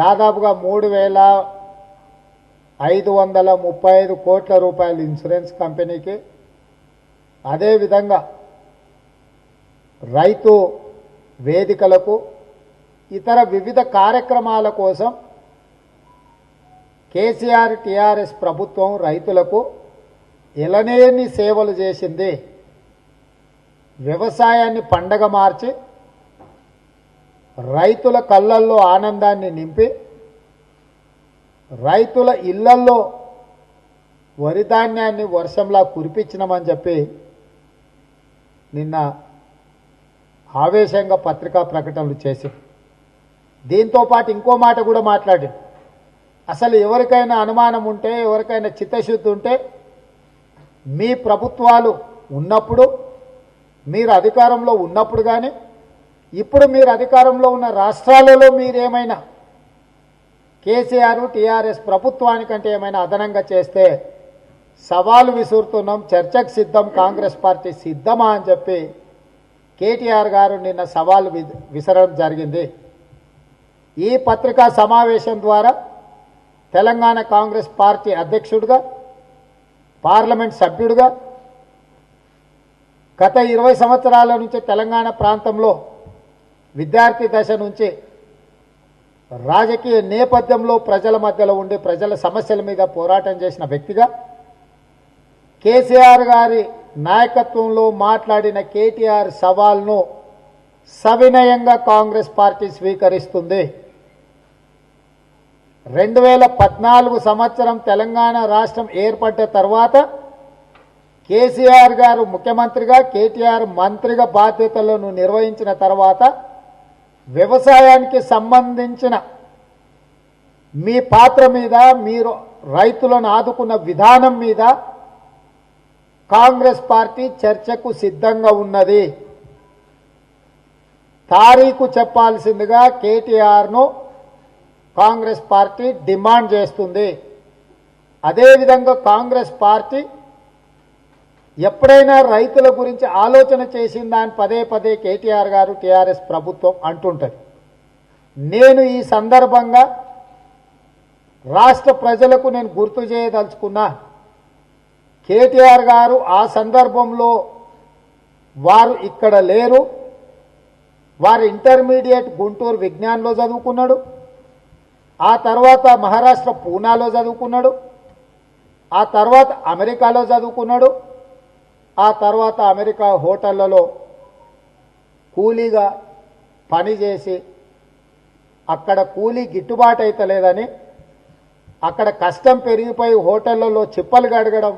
దాదాపుగా మూడు వేల ఐదు వందల ముప్పై ఐదు కోట్ల రూపాయలు ఇన్సూరెన్స్ కంపెనీకి. అదేవిధంగా రైతు వేదికలకు ఇతర వివిధ కార్యక్రమాల కోసం కేసీఆర్ టీఆర్ఎస్ ప్రభుత్వం రైతులకు ఎలనేని సేవలు చేసింది. వ్యవసాయాన్ని పండగ మార్చి రైతుల కళ్ళల్లో ఆనందాన్ని నింపి రైతుల ఇళ్ళల్లో వరిధాన్యాన్ని వర్షంలా కురిపించినామని చెప్పి నిన్న ఆవేశంగా పత్రికా ప్రకటనలు చేసి దీంతో పాటు ఇంకో మాట కూడా మాట్లాడి అసలు ఎవరికైనా అనుమానం ఉంటే ఎవరికైనా చిత్తశుద్ధి ఉంటే మీ ప్రభుత్వాలు ఉన్నప్పుడు మీరు అధికారంలో ఉన్నప్పుడు కానీ ఇప్పుడు మీరు అధికారంలో ఉన్న రాష్ట్రాలలో మీరేమైనా కేసీఆర్ టీఆర్ఎస్ ప్రభుత్వానికంటే ఏమైనా అదనంగా చేస్తే సవాలు విసురుతున్నాం చర్చకు సిద్ధం కాంగ్రెస్ పార్టీ సిద్ధమా అని చెప్పి కేటీఆర్ గారు నిన్న సవాలు వి- విసరడం జరిగింది. ఈ పత్రికా సమావేశం ద్వారా తెలంగాణ కాంగ్రెస్ పార్టీ అధ్యక్షుడిగా పార్లమెంట్ సభ్యుడిగా గత ఇరవై సంవత్సరాల నుంచి తెలంగాణ ప్రాంతంలో విద్యార్థి దశ నుంచి రాజకీయ నేపథ్యంలో ప్రజల మధ్యలో ఉండి ప్రజల సమస్యల మీద పోరాటం చేసిన వ్యక్తిగా కేసీఆర్ గారి నాయకత్వంలో మాట్లాడిన కేటీఆర్ సవాల్ను సవినయంగా కాంగ్రెస్ పార్టీ స్వీకరిస్తుంది. రెండు వేల పద్నాలుగు సంవత్సరం తెలంగాణ రాష్ట్రం ఏర్పడ్డ తర్వాత కేసీఆర్ గారు ముఖ్యమంత్రిగా కేటీఆర్ మంత్రిగా బాధ్యతలను నిర్వహించిన తర్వాత వ్యవసాయానికి సంబంధించిన మీ పాత్ర మీద మీరు రైతులను ఆదుకున్న విధానం మీద కాంగ్రెస్ పార్టీ చర్చకు సిద్ధంగా ఉన్నది. తారీఖు చెప్పాల్సిందిగా కేటీఆర్ను కాంగ్రెస్ పార్టీ డిమాండ్ చేస్తుంది. అదేవిధంగా కాంగ్రెస్ పార్టీ ఎప్పుడైనా రైతుల గురించి ఆలోచన చేసిందా అని పదే పదే కేటీఆర్ గారు టీఆర్ఎస్ ప్రభుత్వం అంటుంటుంది. నేను ఈ సందర్భంగా రాష్ట్ర ప్రజలకు నేను గుర్తు చేయదలుచుకున్నా కేటీఆర్ గారు ఆ సందర్భంలో వారు ఇక్కడ లేరు. వారు ఇంటర్మీడియట్ గుంటూరు విజ్ఞాన్లో చదువుకున్నాడు. ఆ తర్వాత మహారాష్ట్ర పూనాలో చదువుకున్నాడు. ఆ తర్వాత అమెరికాలో చదువుకున్నాడు. ఆ తర్వాత అమెరికా హోటళ్ళలో కూలీగా పనిచేసి అక్కడ కూలీ గిట్టుబాటు అవుతలేదని అక్కడ కష్టం పెరిగిపోయి హోటళ్ళలో చిప్పలు గడగడం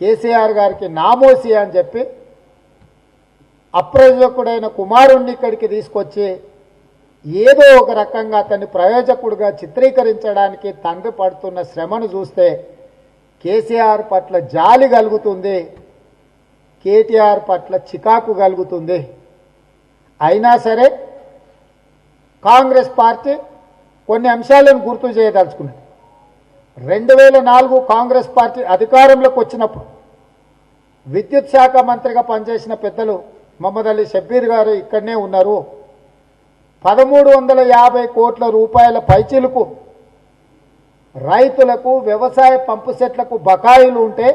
కేసీఆర్ గారికి నామోసి అని చెప్పి అప్రయోజకుడైన కుమారుణ్ణి ఇక్కడికి తీసుకొచ్చి ఏదో ఒక రకంగా అతన్ని ప్రయోజకుడిగా చిత్రీకరించడానికి తండ్రి పడుతున్న శ్రమను చూస్తే కేసీఆర్ పట్ల జాలి కలుగుతుంది. కేటీఆర్ పట్ల చికాకు కలుగుతుంది. అయినా సరే కాంగ్రెస్ పార్టీ కొన్ని అంశాలను గుర్తు చేయదలుచుకున్నది. రెండు వేల నాలుగు కాంగ్రెస్ పార్టీ అధికారంలోకి వచ్చినప్పుడు విద్యుత్ శాఖ మంత్రిగా పనిచేసిన పెద్దలు మహమ్మద్ అలీ షబ్బీర్ గారు ఇక్కడనే ఉన్నారు. పదమూడు వందల యాభై కోట్ల రూపాయల పైచీలకు రైతులకు వ్యవసాయ పంపు సెట్లకు బకాయిలు ఉంటే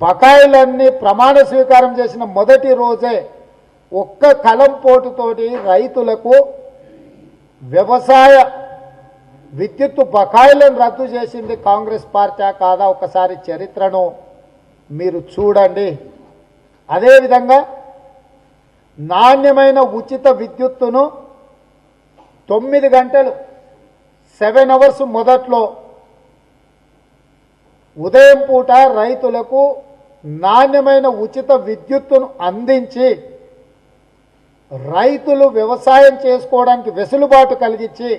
బకాయిలన్నీ ప్రమాణ స్వీకారం చేసిన మొదటి రోజే ఒక్క కలం పోటుతోటి రైతులకు వ్యవసాయ విద్యుత్తు బకాయిలను రద్దు చేసింది కాంగ్రెస్ పార్టీ కాదా ఒకసారి చరిత్రను మీరు చూడండి. అదేవిధంగా నాణ్యమైన ఉచిత విద్యుత్తును తొమ్మిది గంటలు సెవెన్ అవర్స్ మొదట్లో ఉదయం పూట రైతులకు నాణ్యమైన ఉచిత విద్యుత్తును అందించి రైతులు వ్యవసాయం చేసుకోవడానికి వెసులుబాటు కలిగించి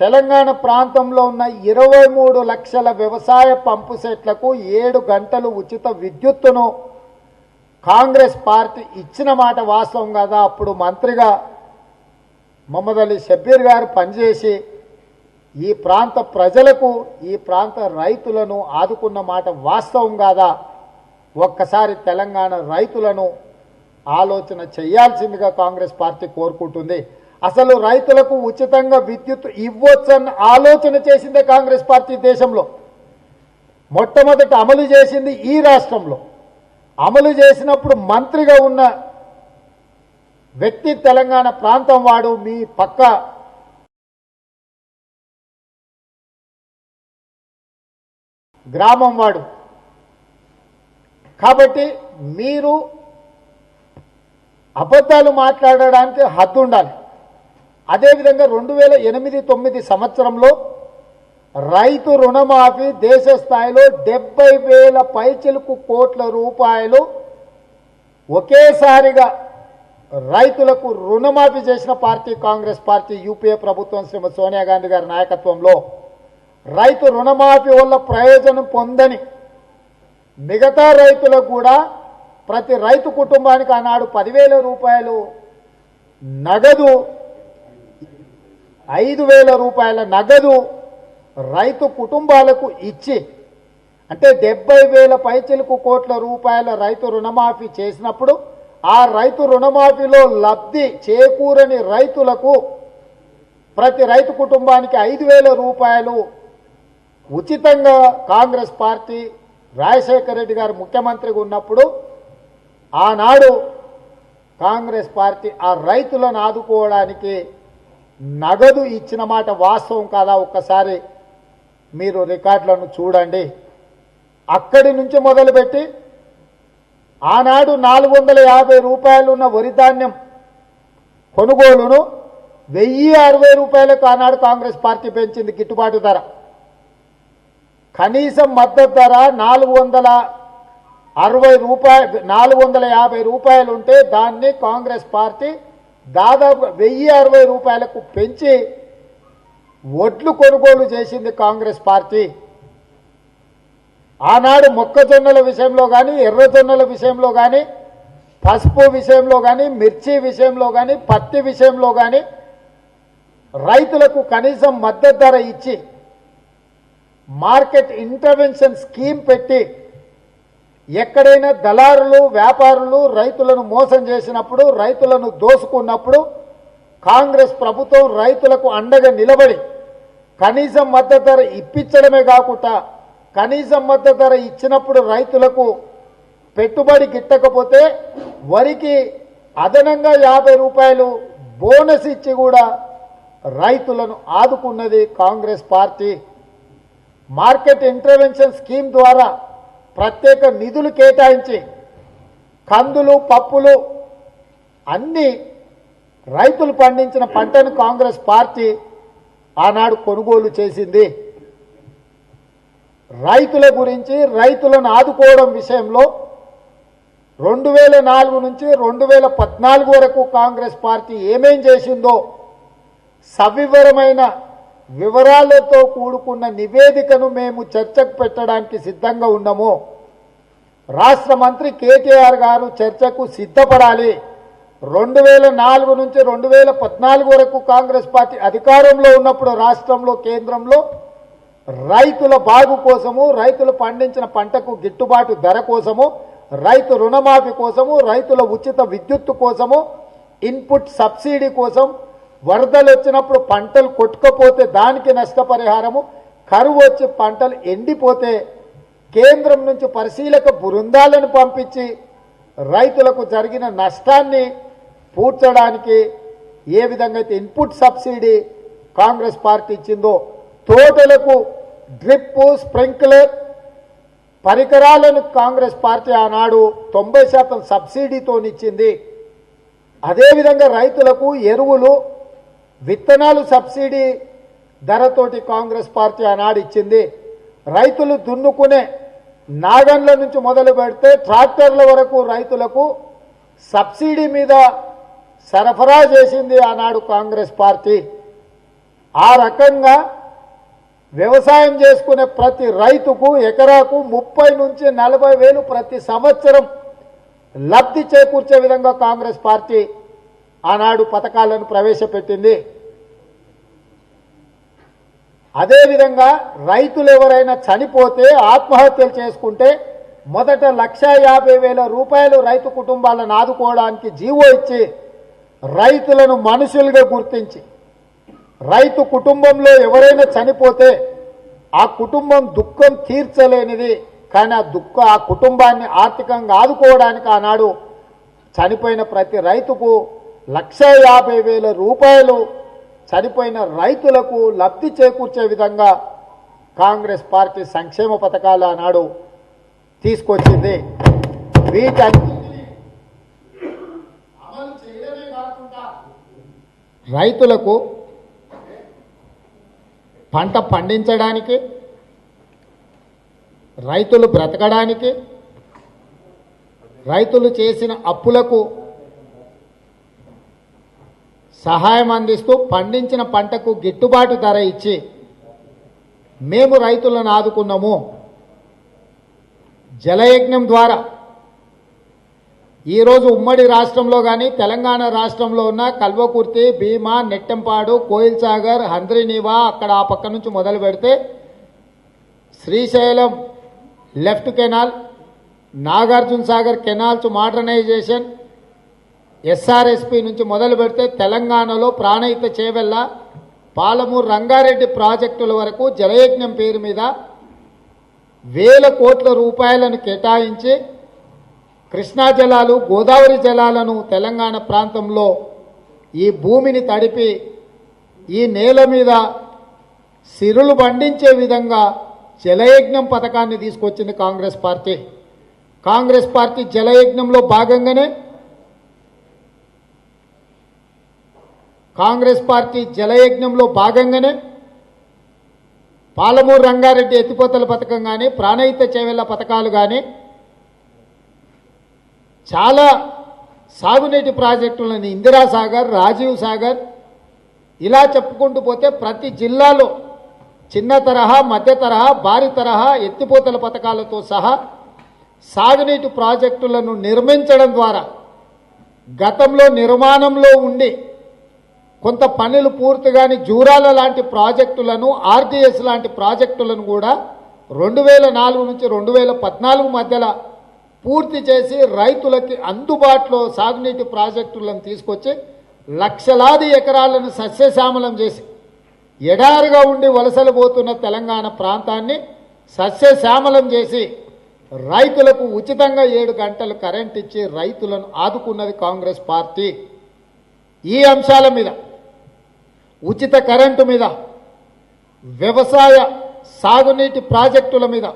తెలంగాణ ప్రాంతంలో ఉన్న ఇరవై మూడు లక్షల వ్యవసాయ పంపు సెట్లకు ఏడు గంటలు ఉచిత విద్యుత్తును కాంగ్రెస్ పార్టీ ఇచ్చిన మాట వాస్తవం కదా? అప్పుడు మంత్రిగా మహమ్మద్ అలీ షబ్బీర్ గారు పనిచేసి ఈ ప్రాంత ప్రజలకు ఈ ప్రాంత రైతులను ఆదుకున్న మాట వాస్తవం కాదా? ఒక్కసారి తెలంగాణ రైతులను ఆలోచన చేయాల్సిందిగా కాంగ్రెస్ పార్టీ కోరుకుంటుంది. అసలు రైతులకు ఉచితంగా విద్యుత్ ఇవ్వొచ్చన్న ఆలోచన చేసిందే కాంగ్రెస్ పార్టీ దేశంలో. మొట్టమొదట అమలు చేసింది ఈ రాష్ట్రంలో. అమలు చేసినప్పుడు మంత్రిగా ఉన్న వ్యక్తి తెలంగాణ ప్రాంతం వాడు మీ పక్క గ్రామం వాడు. కాబట్టి మీరు అబద్ధాలు మాట్లాడడానికి హద్దు ఉండాలి. అదేవిధంగా రెండు వేల ఎనిమిది తొమ్మిది సంవత్సరంలో రైతు రుణమాఫీ దేశ స్థాయిలో డెబ్బై వేల పైచిలుకు కోట్ల రూపాయలు ఒకేసారిగా రైతులకు రుణమాఫీ చేసిన పార్టీ కాంగ్రెస్ పార్టీ యూపీఏ ప్రభుత్వం శ్రీమతి సోనియా గాంధీ గారి నాయకత్వంలో రైతు రుణమాఫీ వల్ల ప్రయోజనం పొందని మిగతా రైతులకు కూడా ప్రతి రైతు కుటుంబానికి ఆనాడు పదివేల రూపాయలు నగదు ఐదు వేల రూపాయల నగదు రైతు కుటుంబాలకు ఇచ్చి అంటే డెబ్బై వేల పైచిలకు కోట్ల రూపాయల రైతు రుణమాఫీ చేసినప్పుడు ఆ రైతు రుణమాఫీలో లబ్ధి చేకూరని రైతులకు ప్రతి రైతు కుటుంబానికి ఐదు వేల రూపాయలు ఉచితంగా కాంగ్రెస్ పార్టీ రాజశేఖర రెడ్డి గారు ముఖ్యమంత్రిగా ఉన్నప్పుడు ఆనాడు కాంగ్రెస్ పార్టీ ఆ రైతులను ఆదుకోవడానికి నగదు ఇచ్చిన మాట వాస్తవం కాదా? ఒక్కసారి మీరు రికార్డులను చూడండి. అక్కడి నుంచి మొదలుపెట్టి ఆనాడు నాలుగు వందల యాభై రూపాయలు ఉన్న వరి ధాన్యం కొనుగోలును వెయ్యి అరవై రూపాయలకు ఆనాడు కాంగ్రెస్ పార్టీ పెంచింది గిట్టుబాటు ధర. కనీసం మద్దతు ధర నాలుగు వందల అరవై రూపాయలు నాలుగు వందల యాభై రూపాయలు ఉంటే దాన్ని కాంగ్రెస్ పార్టీ దాదాపు వెయ్యి అరవై రూపాయలకు పెంచి ఒడ్లు కొనుగోలు చేసింది కాంగ్రెస్ పార్టీ. ఆనాడు మొక్కజొన్నల విషయంలో కానీ ఎర్రజొన్నల విషయంలో కానీ పసుపు విషయంలో కానీ మిర్చి విషయంలో కానీ పత్తి విషయంలో కానీ రైతులకు కనీసం మద్దతు ధర ఇచ్చి మార్కెట్ ఇంటర్వెన్షన్ స్కీమ్ పెట్టి ఎక్కడైనా దళారులు వ్యాపారులు రైతులను మోసం చేసినప్పుడు రైతులను దోసుకున్నప్పుడు కాంగ్రెస్ ప్రభుత్వం రైతులకు అండగా నిలబడి కనీసం మద్దతు ధర ఇప్పించడమే కాకుండా కనీసం మద్దతు ధర ఇచ్చినప్పుడు రైతులకు పెట్టుబడి గిట్టకపోతే వరికి అదనంగా యాభై రూపాయలు బోనస్ ఇచ్చి కూడా రైతులను ఆదుకున్నది Congress party. Market intervention scheme ద్వారా ప్రత్యేక నిధులు కేటాయించి కందులు పప్పులు అన్ని రైతులు పండించిన పంటను కాంగ్రెస్ పార్టీ ఆనాడు కొనుగోలు చేసింది. రైతుల గురించి రైతులను ఆదుకోవడం విషయంలో రెండు వేల నాలుగు నుంచి రెండు వేల పద్నాలుగు వరకు కాంగ్రెస్ పార్టీ ఏమేం చేసిందో సవివరమైన వివరాలతో కూడుకున్న నివేదికను మేము చర్చకు పెట్టడానికి సిద్ధంగా ఉన్నాము. రాష్ట్ర మంత్రి కేటీఆర్ గారు చర్చకు సిద్ధపడాలి. రెండు వేల నాలుగు నుంచి రెండు వేల పద్నాలుగు వరకు కాంగ్రెస్ పార్టీ అధికారంలో ఉన్నప్పుడు రాష్ట్రంలో కేంద్రంలో రైతుల బాగు కోసము రైతులు పండించిన పంటకు గిట్టుబాటు ధర కోసము రైతు రుణమాఫీ కోసము రైతుల ఉచిత విద్యుత్తు కోసము ఇన్పుట్ సబ్సిడీ కోసం వరదలు వచ్చినప్పుడు పంటలు కొట్టుకపోతే దానికి నష్టపరిహారము. కరువు వచ్చి పంటలు ఎండిపోతే కేంద్రం నుంచి పరిశీలక బృందాలను పంపించి రైతులకు జరిగిన నష్టాన్ని పూడ్చడానికి ఏ విధంగా అయితే ఇన్పుట్ సబ్సిడీ కాంగ్రెస్ పార్టీ ఇచ్చిందో తోటలకు డ్రిప్ స్ప్రింక్లర్ పరికరాలను కాంగ్రెస్ పార్టీ ఆనాడు తొంభై శాతం సబ్సిడీతోనిచ్చింది. అదేవిధంగా రైతులకు ఎరువులు విత్తనాలు సబ్సిడీ ధరతోటి కాంగ్రెస్ పార్టీ ఆనాడు ఇచ్చింది. రైతులు దున్నుకునే నాగన్ల నుంచి మొదలు పెడితే ట్రాక్టర్ల వరకు రైతులకు సబ్సిడీ మీద సరఫరా చేసింది ఆనాడు కాంగ్రెస్ పార్టీ. ఆ రకంగా వ్యవసాయం చేసుకునే ప్రతి రైతుకు ఎకరాకు ముప్పై నుంచి నలభై వేలు ప్రతి సంవత్సరం లబ్ధి చేకూర్చే విధంగా కాంగ్రెస్ పార్టీ ఆనాడు పథకాలను ప్రవేశపెట్టింది. అదేవిధంగా రైతులు ఎవరైనా చనిపోతే ఆత్మహత్యలు చేసుకుంటే మొదట లక్ష యాభై వేల రూపాయలు రైతు కుటుంబాలను ఆదుకోవడానికి జీవో ఇచ్చి రైతులను మనుషులుగా గుర్తించి రైతు కుటుంబంలో ఎవరైనా చనిపోతే ఆ కుటుంబం దుఃఖం తీర్చలేనిది. కానీ ఆ దుఃఖ ఆ కుటుంబాన్ని ఆర్థికంగా ఆదుకోవడానికి ఆనాడు చనిపోయిన ప్రతి రైతుకు లక్ష యాభై వేల రూపాయలు చనిపోయిన రైతులకు లబ్ధి చేకూర్చే విధంగా కాంగ్రెస్ పార్టీ సంక్షేమ పథకాలు ఆనాడు తీసుకొచ్చింది. వీటన్నిటిని అమలు చేయడమే కాకుండా రైతులకు పంట పండించడానికి రైతులు బ్రతకడానికి రైతులు చేసిన అప్పులకు సహాయం అందిస్తూ పండించిన పంటకు గిట్టుబాటు ధర ఇచ్చి మేము రైతులను ఆదుకున్నాము. జలయజ్ఞం ద్వారా ఈరోజు ఉమ్మడి రాష్ట్రంలో కానీ తెలంగాణ రాష్ట్రంలో ఉన్న కల్వకుర్తి భీమా నెట్టెంపాడు కోయిల్ సాగర్ హంద్రినివా అక్కడ ఆ పక్క నుంచి మొదలు పెడితే Srisailam left canal Nagarjuna Sagar canals modernisation SRSP నుంచి మొదలు పెడితే తెలంగాణలో ప్రాణహిత చేవెళ్ళ పాలమూరు రంగారెడ్డి ప్రాజెక్టుల వరకు జలయజ్ఞం పేరు మీద వేల కోట్ల రూపాయలను కేటాయించి కృష్ణా జలాలు గోదావరి జలాలను తెలంగాణ ప్రాంతంలో ఈ భూమిని తడిపి ఈ నేల మీద సిరులు పండించే విధంగా జలయజ్ఞం పథకాన్ని తీసుకొచ్చింది కాంగ్రెస్ పార్టీ. కాంగ్రెస్ పార్టీ జలయజ్ఞంలో భాగంగానే కాంగ్రెస్ పార్టీ జలయజ్ఞంలో భాగంగానే పాలమూరు రంగారెడ్డి ఎత్తిపోతల పథకం కానీ ప్రాణహిత చేవెళ్ళ పథకాలు కానీ చాలా సాగునీటి ప్రాజెక్టులను ఇందిరా సాగర్ రాజీవ్ సాగర్ ఇలా చెప్పుకుంటూ పోతే ప్రతి జిల్లాలో చిన్న తరహా మధ్య తరహా భారీ తరహా ఎత్తిపోతల పథకాలతో సహా సాగునీటి ప్రాజెక్టులను నిర్మించడం ద్వారా గతంలో నిర్మాణంలో ఉండి కొంత పనులు పూర్తిగాని జూరాల లాంటి ప్రాజెక్టులను ఆర్డిఎస్ లాంటి ప్రాజెక్టులను కూడా రెండు వేల నాలుగు నుంచి రెండు వేల పద్నాలుగు మధ్యలో పూర్తి చేసి రైతులకి అందుబాటులో సాగునీటి ప్రాజెక్టులను తీసుకొచ్చి లక్షలాది ఎకరాలను సస్యశ్యామలం చేసి ఎడారుగా ఉండి వలసలు పోతున్న తెలంగాణ ప్రాంతాన్ని సస్యశ్యామలం చేసి రైతులకు ఉచితంగా ఏడు గంటలు కరెంట్ ఇచ్చి రైతులను ఆదుకున్నది కాంగ్రెస్ పార్టీ. ఈ అంశాల మీద ఉచిత కరెంటు మీద వ్యవసాయ సాగునీటి ప్రాజెక్టుల మీద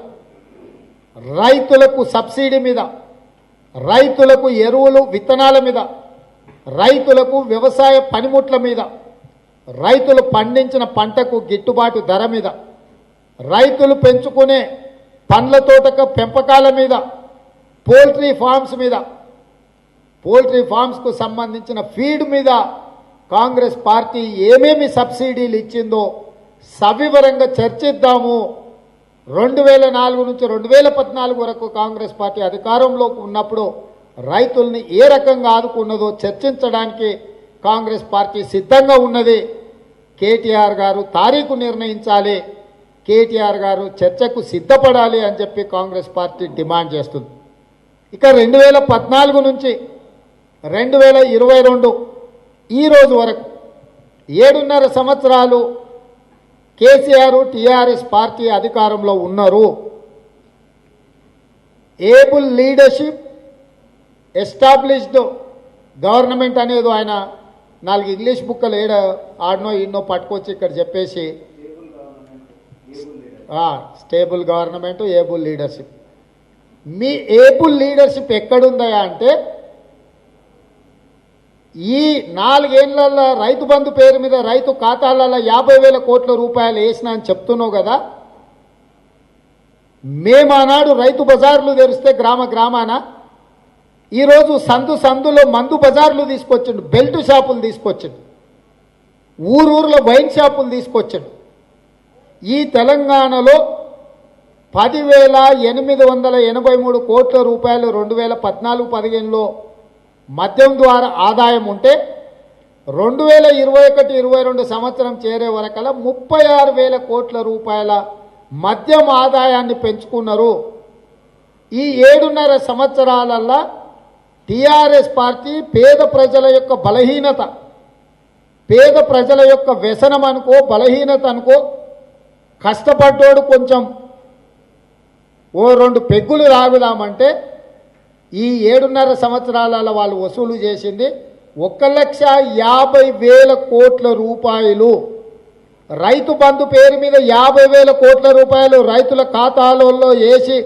రైతులకు సబ్సిడీ మీద రైతులకు ఎరువులు విత్తనాల మీద రైతులకు వ్యవసాయ పనిముట్ల మీద రైతులు పండించిన పంటకు గిట్టుబాటు ధర మీద రైతులు పెంచుకునే పండ్ల తోటక పెంపకాల మీద పోల్ట్రీ ఫార్మ్స్ మీద పోల్ట్రీ ఫార్మ్స్కు సంబంధించిన ఫీడ్ మీద కాంగ్రెస్ పార్టీ ఏమేమి సబ్సిడీలు ఇచ్చిందో సవివరంగా చర్చిద్దాము. రెండు వేల నాలుగు నుంచి రెండు వేల పద్నాలుగు వరకు కాంగ్రెస్ పార్టీ అధికారంలోకి ఉన్నప్పుడు రైతుల్ని ఏ రకంగా ఆదుకున్నదో చర్చించడానికి కాంగ్రెస్ పార్టీ సిద్ధంగా ఉన్నది. కేటీఆర్ గారు తారీఖు నిర్ణయించాలి. కేటీఆర్ గారు చర్చకు సిద్ధపడాలి అని చెప్పి కాంగ్రెస్ పార్టీ డిమాండ్ చేస్తుంది. ఇక రెండు వేల పద్నాలుగు నుంచి రెండు వేల ఇరవై రెండు ఈరోజు వరకు ఏడున్నర సంవత్సరాలు కేసీఆర్ టీఆర్ఎస్ పార్టీ అధికారంలో ఉన్నారు. ఏబుల్ లీడర్షిప్ ఎస్టాబ్లిష్డ్ గవర్నమెంట్ అనేది ఆయన నాలుగు ఇంగ్లీష్ బుక్కలు ఏడ ఆడనో ఈడనో పట్టుకొచ్చి ఇక్కడ చెప్పేసి స్టేబుల్ గవర్నమెంట్ ఏబుల్ లీడర్షిప్. మీ ఏబుల్ లీడర్షిప్ ఎక్కడుందా అంటే ఈ నాలుగేళ్ళలో రైతు బంధు పేరు మీద రైతు ఖాతాలలో యాభై వేల కోట్ల రూపాయలు వేసిన అని చెప్తున్నావు కదా? మేము ఆనాడు రైతు బజార్లు తెరిస్తే గ్రామ గ్రామాన. ఈరోజు సందు సందులో మందు బజార్లు తీసుకొచ్చిండు బెల్ట్ షాపులు తీసుకొచ్చిండు ఊరూరులో వైన్ షాపులు తీసుకొచ్చిండు. ఈ తెలంగాణలో పదివేల ఎనిమిది వందల ఎనభై మూడు కోట్ల రూపాయలు రెండు వేల పద్నాలుగు పదిహేనులో మద్యం ద్వారా ఆదాయం ఉంటే రెండు వేల ఇరవై ఒకటి ఇరవై రెండు సంవత్సరం చేరే వరకల్లా ముప్పై ఆరు వేల కోట్ల రూపాయల మద్యం ఆదాయాన్ని పెంచుకున్నారు. ఈ ఏడున్నర సంవత్సరాలల్లా టీఆర్ఎస్ పార్టీ పేద ప్రజల యొక్క బలహీనత పేద ప్రజల యొక్క వ్యసనం అనుకో బలహీనత అనుకో కష్టపడ్డోడు కొంచెం ఓ రెండు పెగ్గులు రాగుదామంటే ఈ ఏడున్నర సంవత్సరాల వాళ్ళు వసూలు చేసింది ఒక లక్ష యాభై వేల కోట్ల రూపాయలు. రైతు బంధు పేరు మీద యాభై వేల కోట్ల రూపాయలు రైతుల ఖాతాలలో వేసి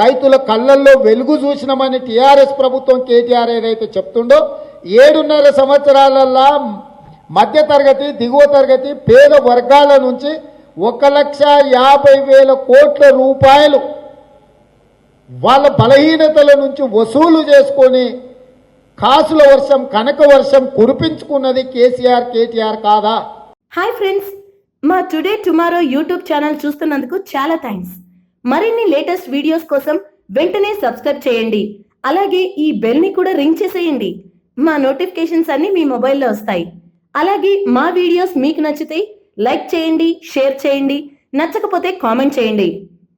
రైతుల కళ్ళల్లో వెలుగు చూసినామని టీఆర్ఎస్ ప్రభుత్వం కేటీఆర్ ఏదైతే చెప్తుండో ఏడున్నర సంవత్సరాలల్లా మధ్య తరగతి దిగువ తరగతి పేద వర్గాల నుంచి ఒక లక్ష యాభై వేల కోట్ల రూపాయలు వాళ్ళ బలహీనతల నుంచి వసూలు చేసుకొని కాసుల వర్షం కనక వర్షం కురిపించుకున్నది కేసీఆర్ కేటీఆర్ కాదా? హాయ్ ఫ్రెండ్స్ మా టుడే టుమారో యూట్యూబ్ ఛానల్ చూస్తున్నందుకు చాలా థ్యాంక్స్ మరిన్ని లేటెస్ట్ వీడియోస్ కోసం వెంటనే సబ్స్క్రైబ్ చేయండి. అలాగే ఈ బెల్ని కూడా రింగ్ చేసేయండి. మా నోటిఫికేషన్స్ అన్ని మీ మొబైల్లో వస్తాయి. అలాగే మా వీడియోస్ మీకు నచ్చితే లైక్ చేయండి షేర్ చేయండి నచ్చకపోతే కామెంట్ చేయండి.